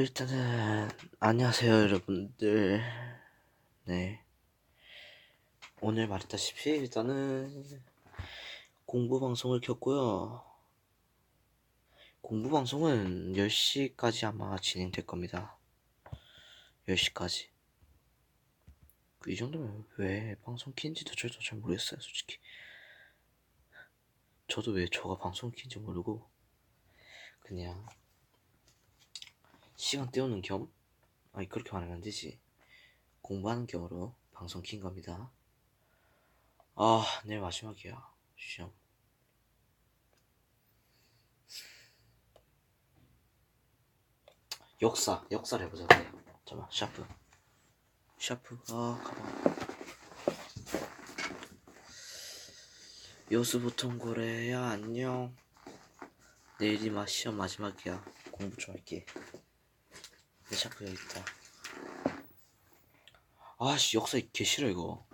일단은 안녕하세요 여러분들. 네. 오늘 말했다시피 일단은 공부 방송을 켰고요. 공부 방송은 10시까지 아마 진행될 겁니다. 10시까지. 이 정도면 왜 방송 킨지도 저도 잘 모르겠어요 솔직히. 저도 왜 저가 방송 킨지 모르고 그냥 시간 때우는 겸? 아니 그렇게 말하면 안 되지. 공부하는 겸으로 방송 킨 겁니다. 아 내일 마지막이야 시험. 역사 역사를 해보자 잠깐만 샤프. 샤프 아 가만 여수보통 고래야 안녕. 내일이 마 시험 마지막이야. 공부 좀 할게 내 샤프 여기 있다. 아씨 역사 개 싫어 이거.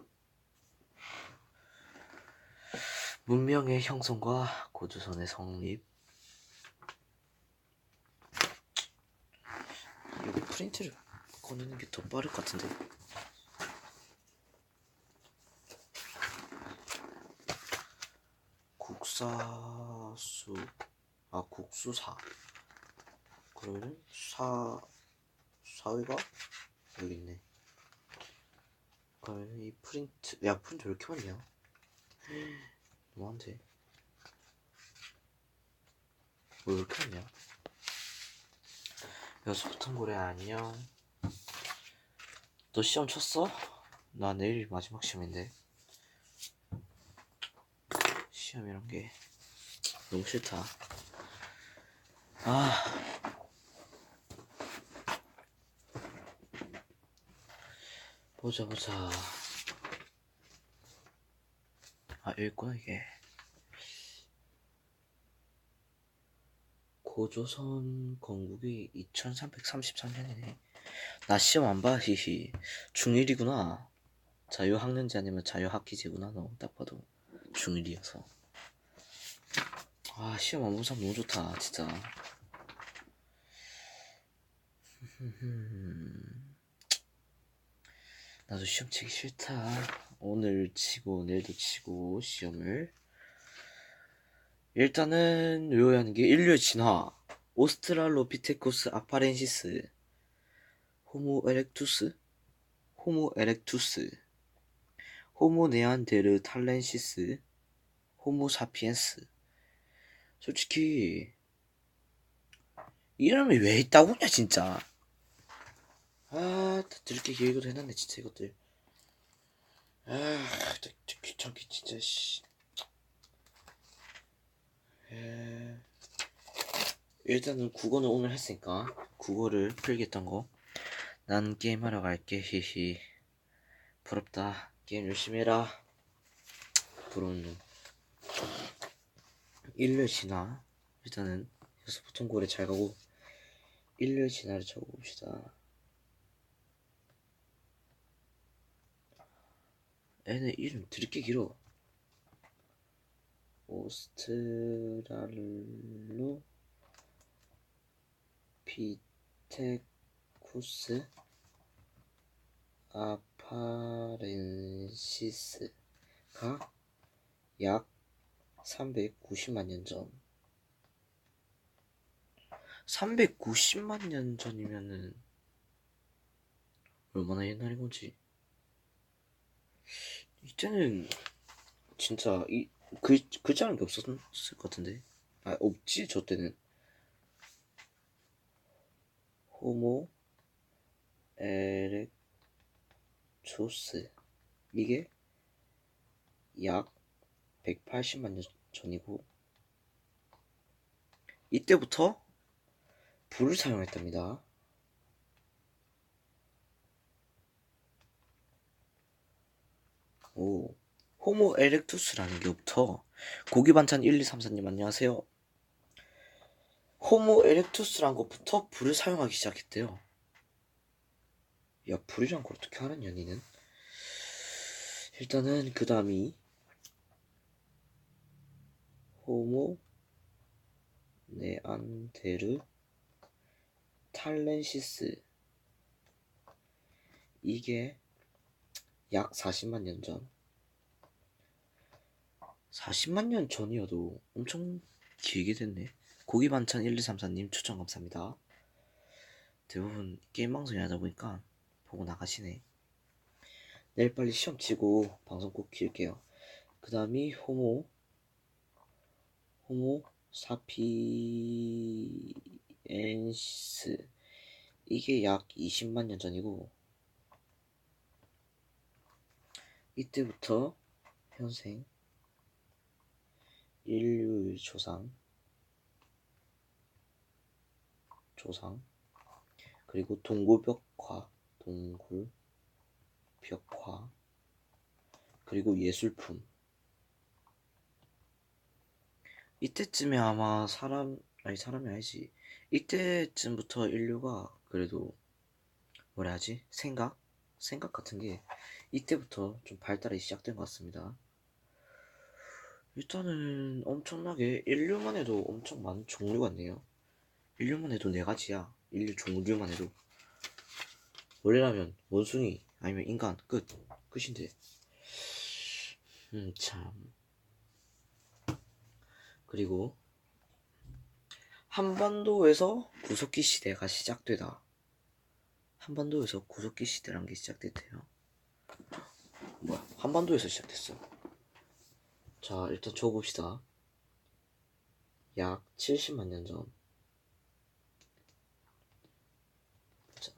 문명의 형성과 고조선의 성립. 여기 프린트를 꺼내는 게 더 빠를 것 같은데. 국사수 아 국수사. 그러면은 사 사위가? 여기 있네. 그러면 이 프린트 야 프린트 왜 이렇게 많냐? 뭐한데 왜 이렇게 많냐? 여수부터 고래 안녕. 너 시험 쳤어? 나 내일 마지막 시험인데. 시험 이런 게 너무 싫다. 아 보자 보자. 아 여기 있구나 이게. 고조선 건국이 2333년이네. 나 시험 안봐 히히. 중1이구나. 자유학년제 아니면 자유학기제구나 너 딱 봐도. 중1이어서. 아 시험 안 본 사람 너무 좋다 진짜 나도 시험 치기 싫다. 오늘 치고 내일도 치고 시험을. 일단은 외워야 하는 게 인류의 진화. 오스트랄로피테쿠스 아파렌시스. 호모 에렉투스? 호모 에렉투스. 호모 네안데르 탈렌시스. 호모 사피엔스. 솔직히 이름이 왜 있다고냐 진짜. 아, 다 들게 기획으로 해놨네, 진짜 이것들. 아, 진짜 귀찮게, 진짜, 씨. 에... 일단은 국어는 오늘 했으니까, 국어를 풀겠던 거. 난 게임하러 갈게, 히히. 부럽다. 게임 열심히 해라. 부러운 놈. 일요일 지나. 일단은, 여기서 보통 고래 잘 가고, 일요일 지나를 적어봅시다. 애네 이름 드럽게 길어. 오스트랄로 피테쿠스 아파렌시스가 약 390만 년 전. 390만 년 전이면은 얼마나 옛날인 건지. 이때는 진짜 이 글 글자라는 게 없었을 것 같은데. 아 없지 저 때는. 호모 에렉투스. 이게 약 180만 년 전이고 이때부터 불을 사용했답니다. 오, 호모 에렉투스라는 게부터 고기 반찬 1, 2, 3, 4님 안녕하세요. 호모 에렉투스란 것부터 불을 사용하기 시작했대요. 야, 불이란 걸 어떻게 하는 년이는? 일단은 그 다음이 호모 네안데르 탈렌시스 이게 약 40만 년 전. 40만 년 전이어도 엄청 길게 됐네. 고기 반찬 1234님 추천 감사합니다. 대부분 게임 방송이 하다 보니까 보고 나가시네. 내일 빨리 시험 치고 방송 꼭 킬게요. 그 다음이 호모 호모 사피엔시스 이게 약 20만 년 전이고 이때부터 현생 인류의 조상 조상 그리고 동굴벽화 동굴벽화 그리고 예술품. 이때쯤에 아마 사람 아니 사람이 아니지. 이때쯤부터 인류가 그래도 뭐라 하지? 생각? 생각 같은 게 이때부터 좀 발달이 시작된 것 같습니다. 일단은 엄청나게 인류만 해도 엄청 많은 종류가 있네요. 인류만 해도 네 가지야. 인류 종류만 해도 원래라면 원숭이 아니면 인간 끝 끝인데 음 참 그리고 한반도에서 구석기 시대가 시작되다. 한반도에서 구석기 시대란 게 시작됐대요. 뭐야? 한반도에서 시작됐어. 자, 일단 적어봅시다. 약 70만 년 전. 자,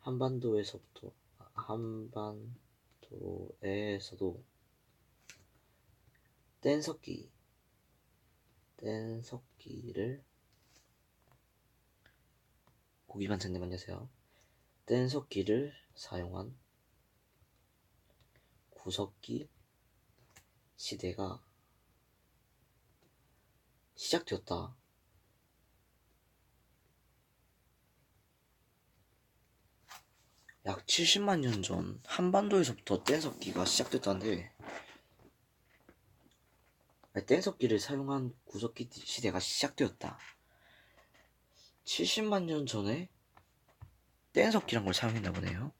한반도에서부터 한반도에서도 뗀석기 뗀석기를 고기 반찬님 안녕하세요. 뗀석기를 사용한 구석기 시대가 시작되었다. 약 70만 년 전 한반도에서부터 뗀석기가 시작됐다는데 뗀석기를 사용한 구석기 시대가 시작되었다. 70만 년 전에 뗀석기란 걸 사용했나 보네요.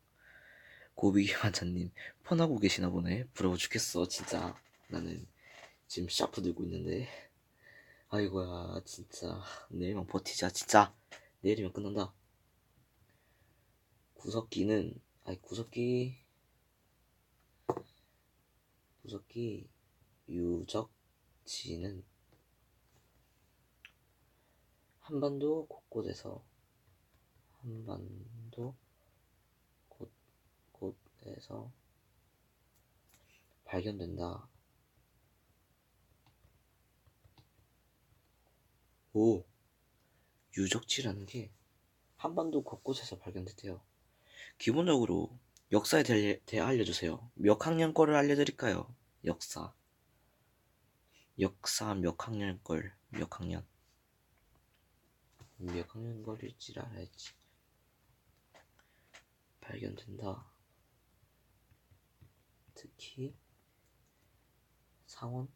고비기 환자님 폰하고 계시나 보네. 부러워 죽겠어 진짜. 나는 지금 샤프 들고 있는데. 아이고야 진짜 내일만 버티자 진짜. 내일이면 끝난다. 구석기는 아니 구석기 구석기 유적지는 한반도 곳곳에서 한반도 곳곳에서 발견된다. 오, 유적지라는 게 한반도 곳곳에서 발견됐대요. 기본적으로 역사에 대해, 대해 알려주세요. 몇 학년 거를 알려드릴까요? 역사. 역사 몇 학년 걸, 몇 학년. 몇 학년 걸일지 알아야지. 발견된다. 특히 상원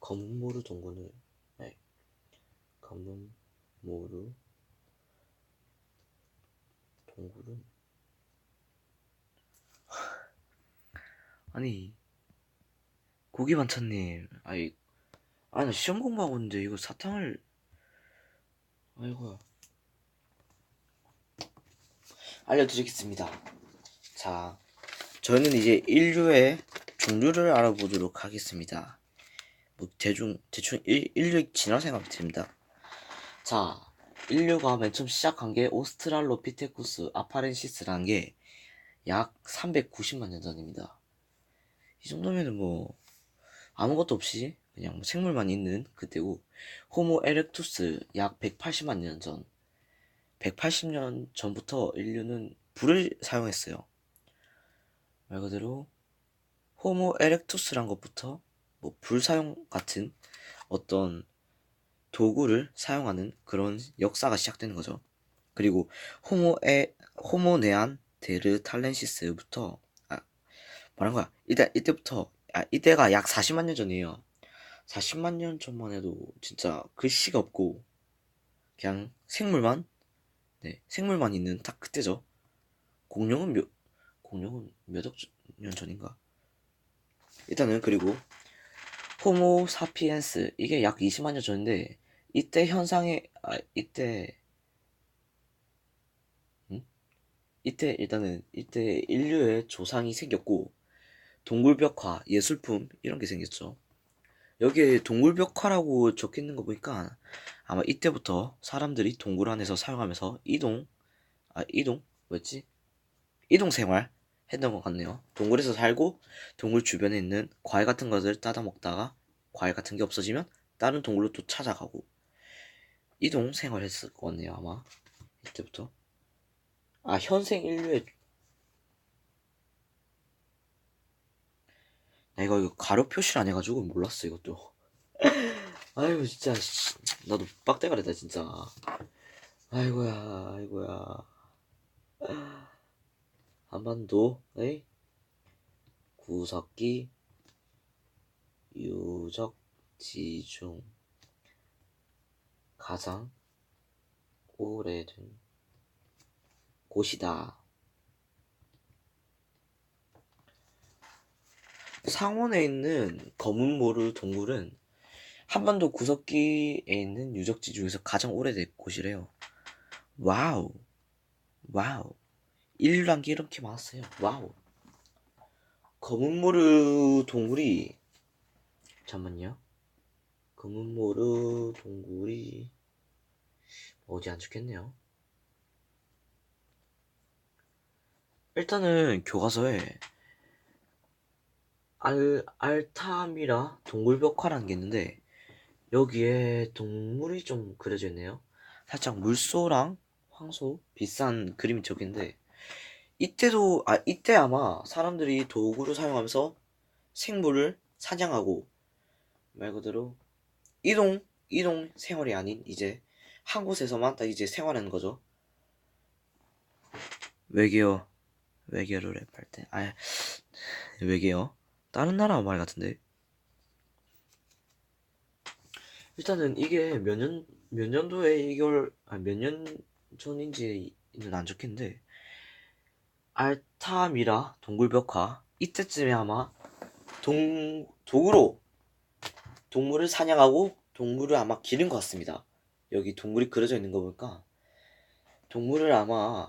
검은모루 동굴을 네. 검은모루 동굴은? 아니 고기 반찬님 아이 아나 시험 공부하고 있는데 이거 사탕을 아이고야 알려드리겠습니다. 자 저는 이제 인류의 종류를 알아보도록 하겠습니다. 뭐 대충 대충 일, 인류 진화 생각 듭니다. 자 인류가 맨 처음 시작한 게 오스트랄로피테쿠스 아파렌시스라는 게 약 390만 년 전입니다. 이 정도면은 뭐 아무것도 없이 그냥 뭐 생물만 있는 그때고 호모 에렉투스 약 180만 년 전. 180년 전부터 인류는 불을 사용했어요. 말 그대로 호모 에렉투스란 것부터 뭐 불 사용 같은 어떤 도구를 사용하는 그런 역사가 시작되는 거죠. 그리고 호모에 호모네안 데르 탈렌시스부터 아 말한 거야. 이때 이때부터 아 이때가 약 40만 년 전이에요. 40만 년 전만 해도 진짜 글씨가 없고 그냥 생물만 네 생물만 있는 딱 그때죠. 공룡은 몇 공룡은 몇억 년 전인가? 일단은 그리고 호모 사피엔스 이게 약 20만 년 전인데 이때 현상에 아 이때 음? 이때 일단은 이때 인류의 조상이 생겼고 동굴벽화 예술품 이런 게 생겼죠. 여기에 동굴 벽화라고 적혀 있는 거 보니까 아마 이때부터 사람들이 동굴 안에서 사용하면서 이동 아 이동 뭐였지? 이동 생활 했던 것 같네요. 동굴에서 살고 동굴 주변에 있는 과일 같은 것을 따다 먹다가 과일 같은 게 없어지면 다른 동굴로 또 찾아가고 이동 생활했을 것 같네요 아마 이때부터 아 현생 인류의 나 이거, 가로 표시를 안 해가지고 몰랐어 이것도. 아이고 진짜 씨, 나도 빡대가리다 진짜. 아이고야 아이고야. 한반도의 구석기 유적 지 중 가장 오래된 곳이다. 상원에 있는 검은 모루 동굴은 한반도 구석기에 있는 유적지 중에서 가장 오래된 곳이래요. 와우. 와우. 인류란 게 이렇게 많았어요. 와우. 검은 모루 동굴이 잠만요. 검은 모루 동굴이 어디 안 적혔네요. 일단은 교과서에 알 알타미라 동굴 벽화라는 게 있는데 여기에 동물이 좀 그려져 있네요. 살짝 물소랑 황소 비싼 그림이 적혀있는데 이때도 아 이때 아마 사람들이 도구를 사용하면서 생물을 사냥하고 말 그대로 이동 이동 생활이 아닌 이제 한 곳에서만 딱 이제 생활하는 거죠. 외계어 외계어를 랩할 때, 아 외계어 다른 나라 말 같은데. 일단은 이게 몇 년 몇 년도에 이걸 아, 몇 년 전인지는 안 적힌데 알타미라 동굴벽화 이때쯤에 아마 동 도구로 동물을 사냥하고 동물을 아마 기른 것 같습니다. 여기 동물이 그려져 있는 거 보니까 동물을 아마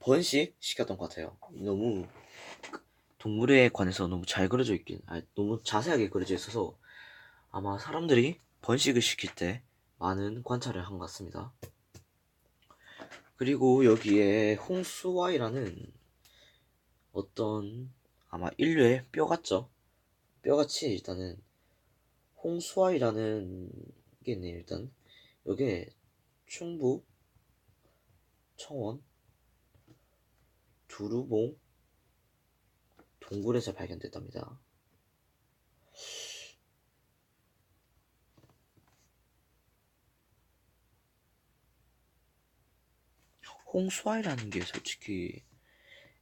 번식 시켰던 것 같아요. 너무 동물에 관해서 너무 잘 그려져 있긴, 아니, 너무 자세하게 그려져 있어서 아마 사람들이 번식을 시킬 때 많은 관찰을 한 것 같습니다. 그리고 여기에 홍수와이라는 어떤 아마 인류의 뼈 같죠? 뼈같이 일단은 홍수아이라는 게 있네요. 일단 여기에 충북 청원 두루봉 동굴에서 발견됐답니다. 홍수아이라는 게 솔직히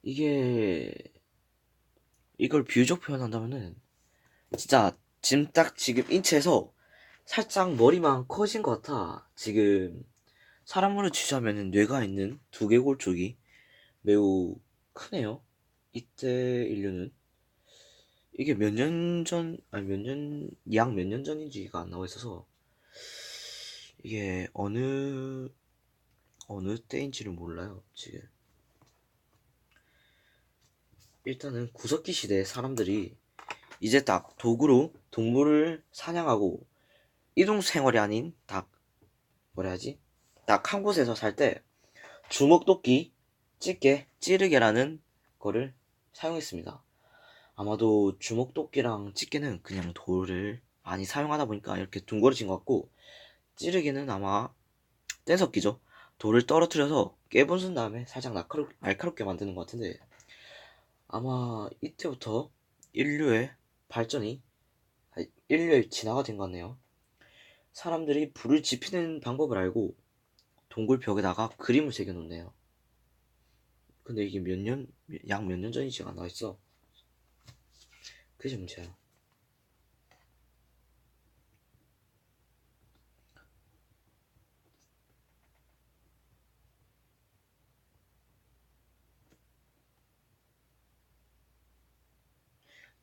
이게 이걸 비유적 표현한다면은 진짜 지금 딱 지금 인체에서 살짝 머리만 커진 것 같아. 지금 사람으로 치자면 뇌가 있는 두개골 쪽이 매우 크네요. 이때 인류는 이게 몇 년 전, 아니 몇 년, 약 몇 년 전인지가 안 나와 있어서 이게 어느 어느 때인지를 몰라요 지금. 일단은 구석기 시대 사람들이 이제 딱 도구로 동물을 사냥하고 이동 생활이 아닌 딱 뭐라 해야지 딱 한 곳에서 살 때 주먹도끼, 찌개, 찌르개라는 거를 사용했습니다. 아마도 주먹도끼랑 찌개는 그냥 돌을 많이 사용하다 보니까 이렇게 둥그러진 것 같고 찌르개는 아마 뗀석기죠. 돌을 떨어뜨려서 깨분순 다음에 살짝 날카롭, 날카롭게 만드는 것 같은데 아마 이때부터 인류의 발전이 인류의 진화가 된 것 같네요. 사람들이 불을 지피는 방법을 알고 동굴 벽에다가 그림을 새겨 놓네요. 근데 이게 몇 년, 약 몇 년 전이지, 가 나와있어. 그게 문제야.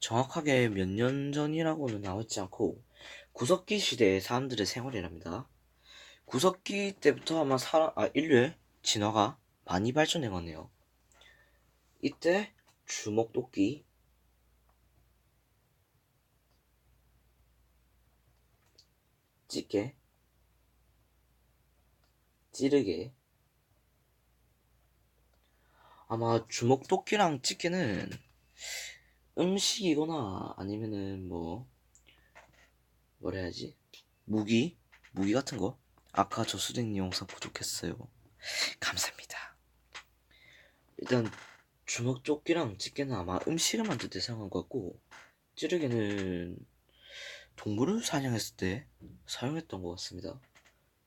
정확하게 몇 년 전이라고는 나오지 않고 구석기 시대의 사람들의 생활이랍니다. 구석기 때부터 아마 사람, 아, 인류의 진화가 많이 발전해 갔네요. 이때 주먹도끼, 찌개, 찌르개, 아마 주먹도끼랑 찌개는 음식이거나 아니면은 뭐 뭐라 해야지? 무기? 무기 같은 거? 아까 저 수댕 영상 부족했어요. 감사합니다. 일단 주먹 조끼랑 집게는 아마 음식을 만들 때 사용한 것 같고 찌르개는 동물을 사냥했을 때 사용했던 것 같습니다.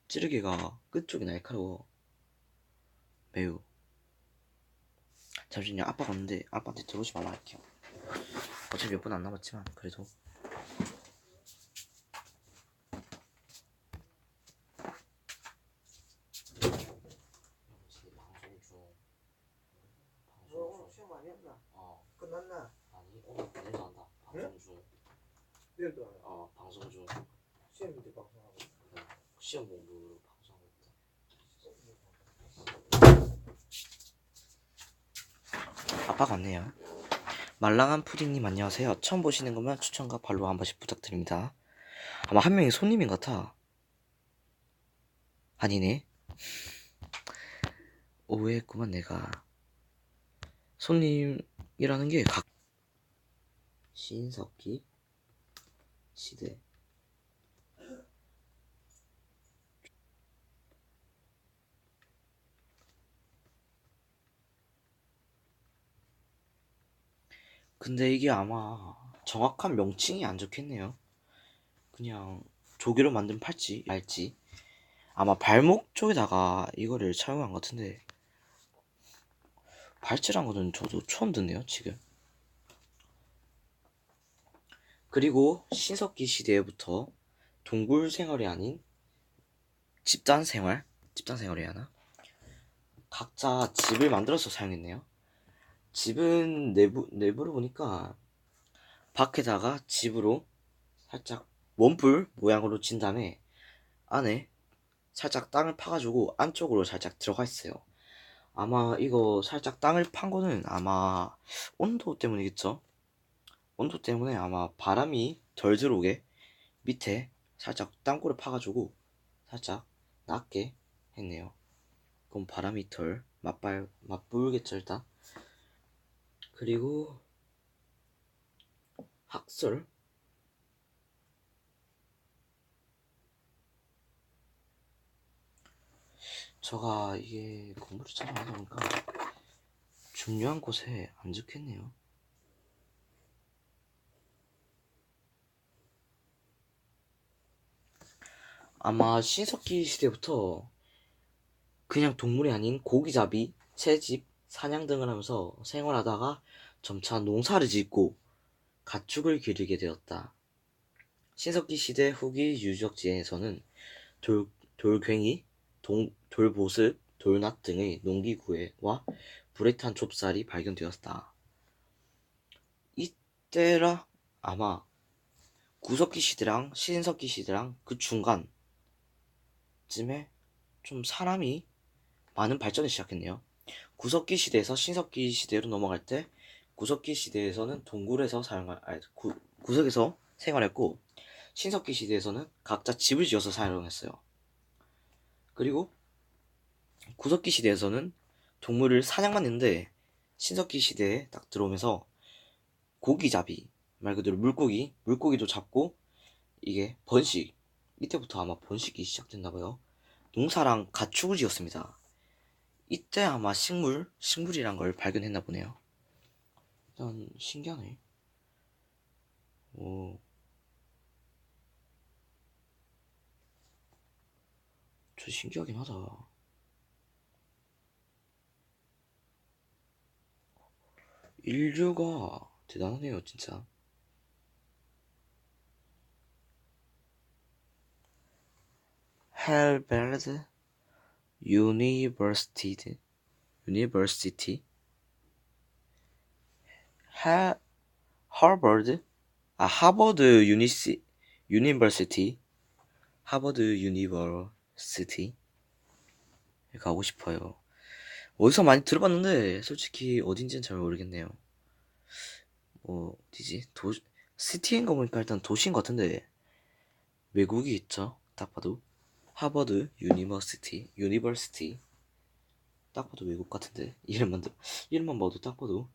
찌르개가 끝쪽이 날카로워 매우. 잠시만요 아빠가 왔는데 아빠한테 들어오지 말라 할게요. 어차피 몇 분 안 남았지만 그래도 방송 중 너 오늘 시험 많이 했나? 어 끝났나? 아니 오늘 내일도 한다 방송 중 내일도 하나? 어, 방송 중 시험인데 방송하고 그 시험 공부로 방송하고 있다. 아빠가 왔네요. 말랑한 푸딩님 안녕하세요. 처음 보시는 거면 추천과 발로 한 번씩 부탁드립니다. 아마 한 명이 손님인 것 같아. 아니네. 오해했구만 내가. 손님이라는 게 각 신석기 시대 근데 이게 아마 정확한 명칭이 안 적혔네요. 그냥 조개로 만든 팔찌, 알지? 아마 발목 쪽에다가 이거를 차용한 것 같은데 발찌란 거는 저도 처음 듣네요, 지금. 그리고 신석기 시대부터 동굴 생활이 아닌 집단 생활, 집단 생활이 하나? 각자 집을 만들어서 사용했네요. 집은 내부, 내부를 보니까 밖에다가 집으로 살짝 원뿔 모양으로 진 다음에 안에 살짝 땅을 파가지고 안쪽으로 살짝 들어가 있어요. 아마 이거 살짝 땅을 판 거는 아마 온도 때문이겠죠? 온도 때문에 아마 바람이 덜 들어오게 밑에 살짝 땅굴을 파가지고 살짝 낮게 했네요. 그럼 바람이 덜 맞발, 맞불겠죠, 일단. 그리고 학설 제가 이게 공부를 찾아하다 보니까 중요한 곳에 안 적혔네요. 아마 신석기 시대부터 그냥 동물이 아닌 고기잡이, 채집, 사냥 등을 하면서 생활하다가 점차 농사를 짓고 가축을 기르게 되었다. 신석기 시대 후기 유적지에서는 돌, 돌괭이, 동, 돌보습, 돌낫 등의 농기구와 불에 탄 좁쌀이 발견되었다. 이때라 아마 구석기 시대랑 신석기 시대랑 그 중간 쯤에 좀 사람이 많은 발전을 시작했네요. 구석기 시대에서 신석기 시대로 넘어갈 때 구석기 시대에서는 동굴에서 사용할 아니, 구, 구석에서 생활했고 신석기 시대에서는 각자 집을 지어서 사용했어요. 그리고 구석기 시대에서는 동물을 사냥만 했는데 신석기 시대에 딱 들어오면서 고기잡이 말 그대로 물고기 물고기도 잡고 이게 번식 이때부터 아마 번식이 시작됐나 봐요. 농사랑 가축을 지었습니다. 이때 아마 식물 식물이란 걸 발견했나 보네요. 일단 신기하네. 오. 저 신기하긴 하다. 인류가 대단하네요, 진짜. 헬베르드 유니버시티 유니버시티 헬 하버드? 아 하버드 유니시 유니버시티 하버드 유니버시티 가고 싶어요. 어디서 많이 들어봤는데 솔직히 어딘지는 잘 모르겠네요. 뭐 어디지? 도 시티인 거 보니까 일단 도시인 것 같은데 외국이 있죠. 딱 봐도 하버드 유니버시티 유니버시티 딱 봐도 외국 같은데 이름만 들 이름만 봐도 딱 봐도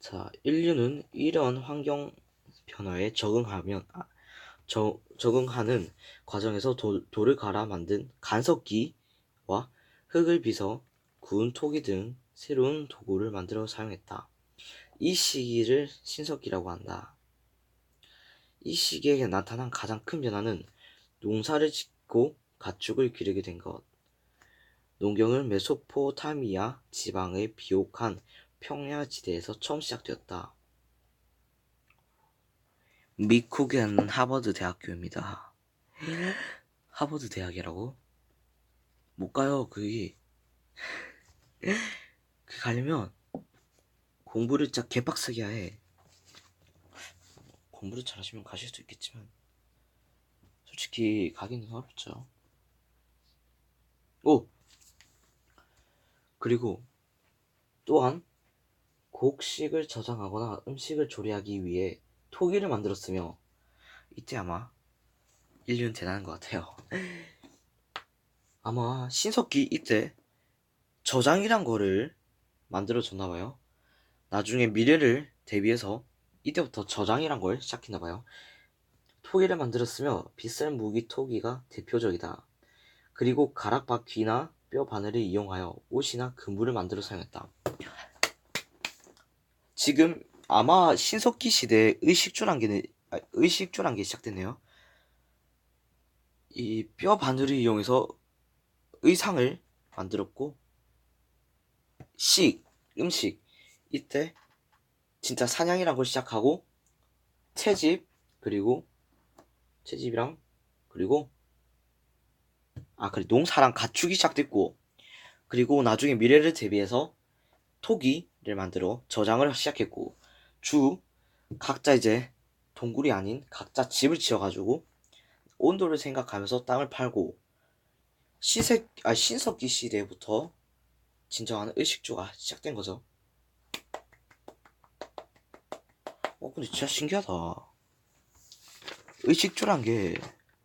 자 인류는 이런 환경 변화에 적응하면 아, 저, 적응하는 과정에서 도, 돌을 갈아 만든 간섭기와 흙을 빚어 구운 토기 등 새로운 도구를 만들어 사용했다. 이 시기를 신석기라고 한다. 이 시기에 나타난 가장 큰 변화는 농사를 짓고 가축을 기르게 된 것. 농경은 메소포타미아 지방의 비옥한 평야 지대에서 처음 시작되었다. 미국은 하버드 대학교입니다. 하버드 대학이라고? 못 가요, 거기. 그 가려면 공부를 진짜 개빡세게 해. 공부를 잘하시면 가실 수 있겠지만 솔직히 가기는 어렵죠. 오! 그리고 또한 곡식을 저장하거나 음식을 조리하기 위해 토기를 만들었으며 이때 아마 인류는 대단한 것 같아요. 아마 신석기 이때 저장이란 거를 만들어줬나 봐요. 나중에 미래를 대비해서 이때부터 저장이란 걸 시작했나 봐요. 토기를 만들었으며 비싼 무기 토기가 대표적이다. 그리고 가락바퀴나 뼈 바늘을 이용하여 옷이나 그물을 만들어 사용했다. 지금 아마 신석기 시대에 의식주란계는 아, 의식주란계 시작됐네요. 이 뼈 바늘을 이용해서 의상을 만들었고 식 음식 이때 진짜 사냥이란 걸 시작하고 채집 그리고 채집이랑 그리고 아 그래. 농사랑 가축이 시작됐고. 그리고 나중에 미래를 대비해서 토기를 만들어 저장을 시작했고. 주 각자 이제 동굴이 아닌 각자 집을 지어가지고 온도를 생각하면서 땅을 팔고. 신색 아 신석기 시대부터 진정한 의식주가 시작된 거죠. 어 근데 진짜 신기하다. 의식주란 게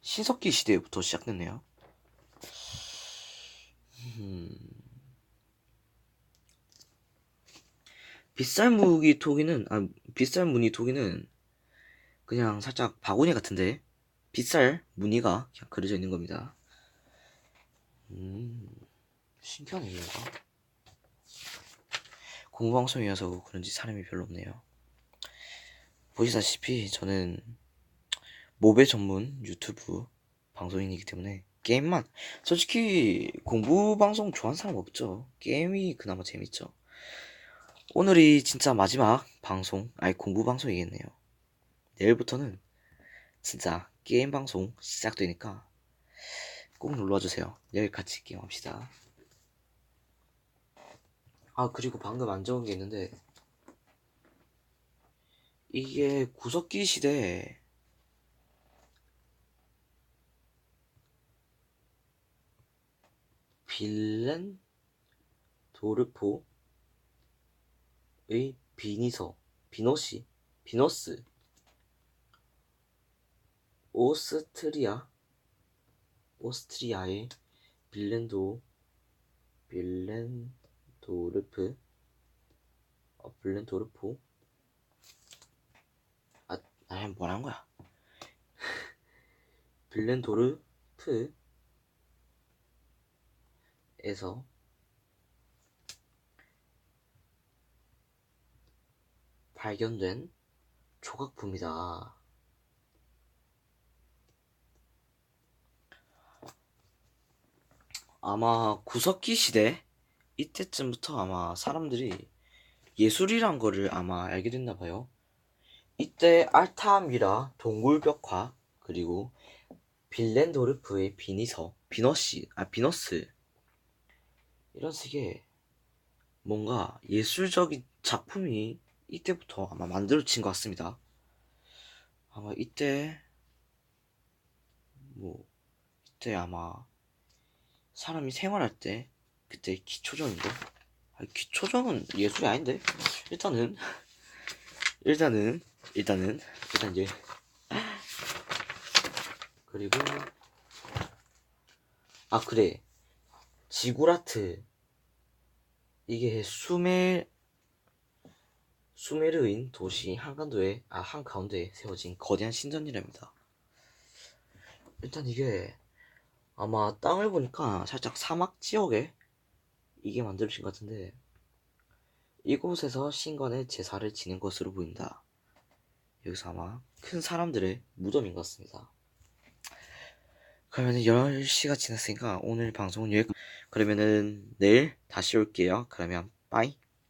신석기 시대부터 시작됐네요. 음. 빗살 무기 토기는 아 빗살 무늬 토기는 그냥 살짝 바구니 같은데 빗살 무늬가 그냥 그려져 있는 겁니다. 음 신기하네 얘가. 공부방송이어서 그런지 사람이 별로 없네요. 보시다시피 저는 모배 전문 유튜브 방송인이기 때문에 게임만 솔직히 공부 방송 좋아하는 사람 없죠. 게임이 그나마 재밌죠. 오늘이 진짜 마지막 방송, 아니 공부 방송이겠네요. 내일부터는 진짜 게임 방송 시작되니까 꼭 놀러와 주세요. 내일 같이 게임합시다. 아 그리고 방금 안 적은 게 있는데 이게 구석기 시대. 빌렌 도르포의 비니서 비너시 비너스 오스트리아 오스트리아의 빌렌도 빌렌도르프 어, 빌렌도르포 아, 아 뭐란 거야 빌렌도르프 에서 발견된 조각품이다. 아마 구석기 시대 이때쯤부터 아마 사람들이 예술이란 거를 아마 알게 됐나 봐요. 이때 알타미라 동굴벽화 그리고 빌렌도르프의 비니서 비너시 아 비너스. 이런 식의 뭔가 예술적인 작품이 이때부터 아마 만들어진 것 같습니다. 아마 이때 뭐 이때 아마 사람이 생활할 때 그때 기초정인데 아니, 기초정은 예술이 아닌데? 일단은 일단은 일단은 일단 얘 그리고 아 그래 지구라트 이게 수메 수메르인 도시 한가운데에 아 한가운데에 세워진 거대한 신전이랍니다. 일단 이게 아마 땅을 보니까 살짝 사막 지역에 이게 만들어진 것 같은데 이곳에서 신관의 제사를 지낸 것으로 보인다. 여기서 아마 큰 사람들의 무덤인 것 같습니다. 그러면은 10시가 지났으니까 오늘 방송은 여기까지. 그러면은 내일 다시 올게요. 그러면 빠이.